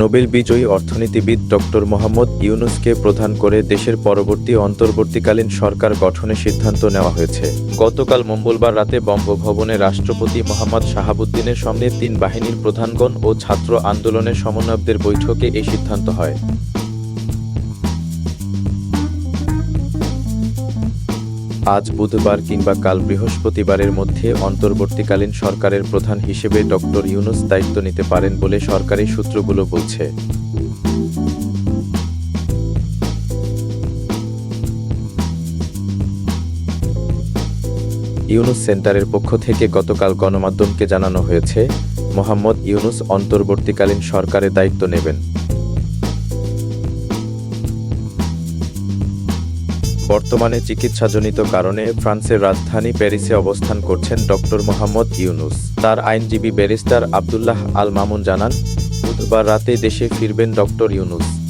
Nobel বিজয়ী অর্থনীতিবিদ doctor Mohammad ইউনুসকে প্রধান করে দেশের পরবর্তী অন্তর্বর্তীকালীন সরকার গঠনের সিদ্ধান্ত নেওয়া হয়েছে। গতকাল মঙ্গলবার রাতে বঙ্গভবনে রাষ্ট্রপতি মোহাম্মদ শাহাবুদ্দিনের সামনে তিন বাহিনীর প্রধানগণ ও ছাত্র আন্দোলনের সমন্বয়কদের বৈঠকে এই সিদ্ধান্ত হয়। আজ বুধবার কিংবা কাল বৃহস্পতিবারের মধ্যে অন্তর্বর্তীকালীন সরকারের প্রধান হিসেবে ডক্টর ইউনুস দায়িত্ব নিতে পারেন বলে সরকারি সূত্রগুলো বলছে। ইউনুস সেন্টারের পক্ষ থেকে গতকাল গণমাধ্যমকে জানানো হয়েছে, মোহাম্মদ ইউনুস অন্তর্বর্তীকালীন সরকারের দায়িত্ব নেবেন। বর্তমানে চিকিৎসাজনিত কারণে ফ্রান্সের রাজধানী প্যারিসে অবস্থান করছেন ডক্টর মোহাম্মদ ইউনুস। তার আইনজীবী ব্যারিস্টার আবদুল্লাহ আল মামুন জানান, বুধবার রাতে দেশে ফিরবেন ডক্টর ইউনুস।